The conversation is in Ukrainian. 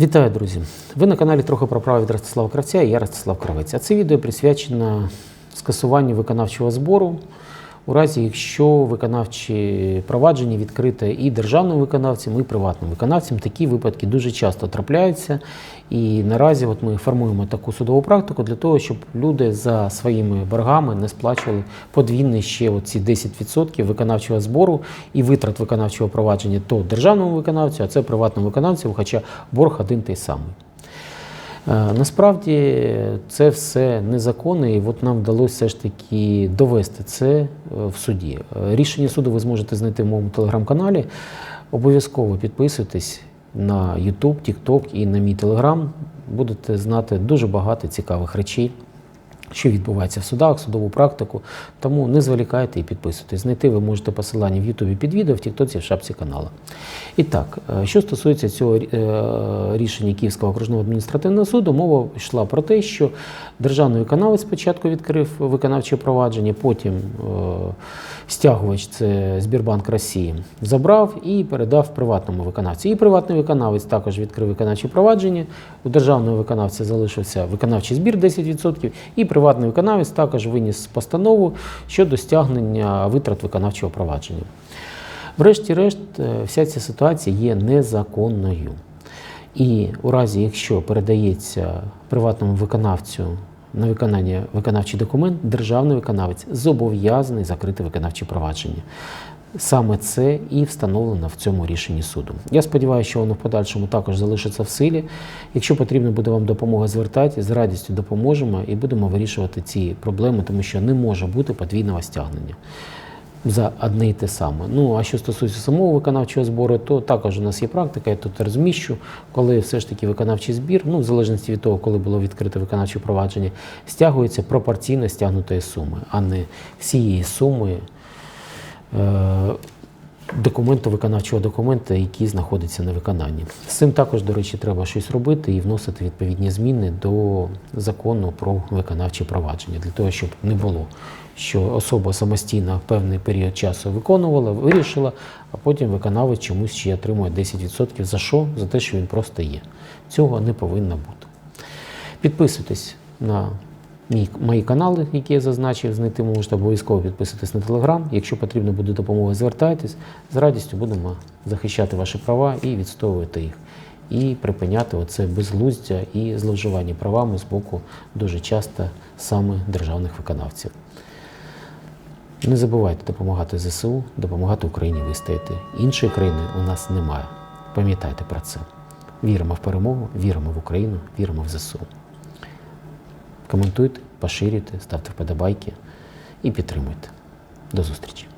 Вітаю, друзі! Ви на каналі трохи про право від Ростислава Кравця і я Ростислав Кравець. А це відео присвячено скасуванню виконавчого збору у разі, якщо виконавчі провадження відкрите і державним виконавцям, і приватним виконавцям. Такі випадки дуже часто трапляються. І наразі от ми формуємо таку судову практику для того, щоб люди за своїми боргами не сплачували подвійні ще оці 10% виконавчого збору і витрат виконавчого провадження то державному виконавцю, а це приватному виконавцю, хоча борг один той самий. Е, Насправді це все незаконно, і от нам вдалося все ж таки довести це е, в суді. Е, Рішення суду ви зможете знайти в моєму телеграм-каналі. Обов'язково підписуйтесь на YouTube, TikTok і на мій телеграм. Будете знати дуже багато цікавих речей, що відбувається в судах, судову практику. Тому не зволікайте і підписуйтесь. Знайти ви можете посилання в Ютубі під відео, в Тіктоці, в шапці каналу. І так, е, що стосується цього е, рішення Київського окружного адміністративного суду, мова йшла про те, що державний виконавець спочатку відкрив виконавче провадження, потім е, стягувач, це Збірбанк Росії, забрав і передав приватному виконавцю. І приватний виконавець також відкрив виконавче провадження. У державного виконавця залишився виконавчий збір 10%, і приватний виконавець також виніс постанову щодо стягнення витрат виконавчого провадження. Врешті-решт, е, вся ця ситуація є незаконною. І у разі, якщо передається приватному виконавцю на виконання виконавчий документ, державний виконавець зобов'язаний закрити виконавче провадження. Саме це і встановлено в цьому рішенні суду. Я сподіваюся, що воно в подальшому також залишиться в силі. Якщо потрібна буде вам допомога, звертайтеся, з радістю допоможемо і будемо вирішувати ці проблеми, тому що не може бути подвійного стягнення за одне і те саме. Ну а що стосується самого виконавчого збору, то також у нас є практика, я тут розміщу, коли все ж таки виконавчий збір, ну в залежності від того, коли було відкрите виконавче провадження, стягується пропорційно стягнутої суми, а не всієї суми документу виконавчого документа, який знаходиться на виконанні. З цим також, до речі, треба щось робити і вносити відповідні зміни до закону про виконавче провадження, для того, щоб не було, що особа самостійно певний період часу виконувала, вирішила, а потім виконавець чомусь ще отримує 10%. За що? За те, що він просто є. Цього не повинно бути. Підписуйтесь на мій, мої канали, які я зазначив, знайти можете обов'язково підписуйтесь на телеграм. Якщо потрібна буде допомога, звертайтесь. З радістю будемо захищати ваші права і відстоювати їх. І припиняти оце безглуздя і зловживання правами з боку дуже часто саме державних виконавців. Не забувайте допомагати ЗСУ, допомагати Україні вистояти. Іншої країни у нас немає. Пам'ятайте про це. Віримо в перемогу, віримо в Україну, віримо в ЗСУ. Коментуйте, поширюйте, ставте вподобайки і підтримуйте. До зустрічі!